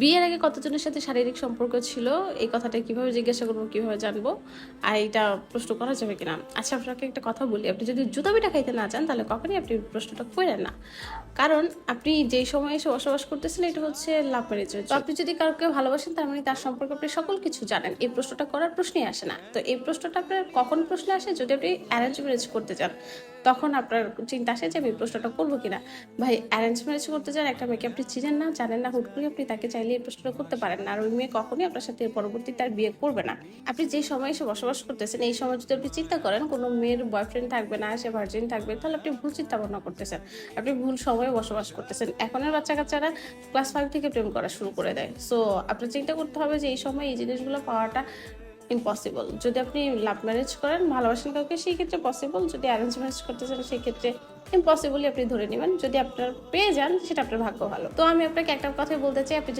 বিয়ের আগে কতজনের সাথে শারীরিক সম্পর্ক ছিল? এই কথাটা কীভাবে জিজ্ঞাসা করব, কীভাবে জানব? আর এটা প্রশ্ন করা যাবে কিনা? আচ্ছা আপনাকে একটা কথা বলি। আপনি যদি জুতা পিঠা খাইতে না চান, তাহলে কখনই আপনি প্রশ্নটা করেন না। কারণ আপনি যেই সময় এসে বসবাস করতেছেন, এটা হচ্ছে লাভ ম্যারেজের তো আপনি যদি কাউকে ভালোবাসেন, তার মানে তার সম্পর্কে আপনি সকল কিছু জানেন। এই প্রশ্নটা করার প্রশ্নই আসে না। তো এই প্রশ্নটা আপনার কখন প্রশ্ন আসে? যদি আপনি অ্যারেঞ্জ ম্যারেজ করতে চান, তখন আপনার চিন্তা আসে যে আমি প্রশ্নটা করব কিনা। ভাই অ্যারেঞ্জ ম্যারেজ করতে চান একটা মেয়েকে আপনি চিনেন না, জানেন না, হুট করে আপনি তাকে চাইলে এই প্রশ্নটা করতে পারেন না। আর ওই মেয়ে কখনই আপনার সাথে পরবর্তীতে তার বিয়ে করবে না। আপনি যে সময় এসে বসবাস করতেছেন, এই সময় যদি আপনি চিন্তা করেন, কোনো মেয়ের বয়ফ্রেন্ড থাকবে না, সে ভার্জিন থাকবে, তাহলে আপনি ভুল চিন্তা ভাবনা করতেছেন। আপনি ভুল সময়ে বসবাস করতেছেন। এখনের বাচ্চা কাচ্চারা ক্লাস ফাইভ থেকে প্রেম করা শুরু করে দেয়। সো আপনার চিন্তা করতে হবে যে, এই সময় এই জিনিসগুলো পাওয়াটা ইম্পসিবল যদি আপনি লাভ ম্যারেজ করেন, ভালোবাসেন কাউকে, সেই ক্ষেত্রে পসিবল যদি অ্যারেঞ্জ ম্যারেজ করতে চান, সেই ক্ষেত্রে ইম্পসিবলই আপনি ধরে নেবেন। যদি আপনার পেয়ে যান, সেটা আপনার ভাগ্য ভালো। তো আমি আপনাকে একটা কথাই বলতে চাই, আপনি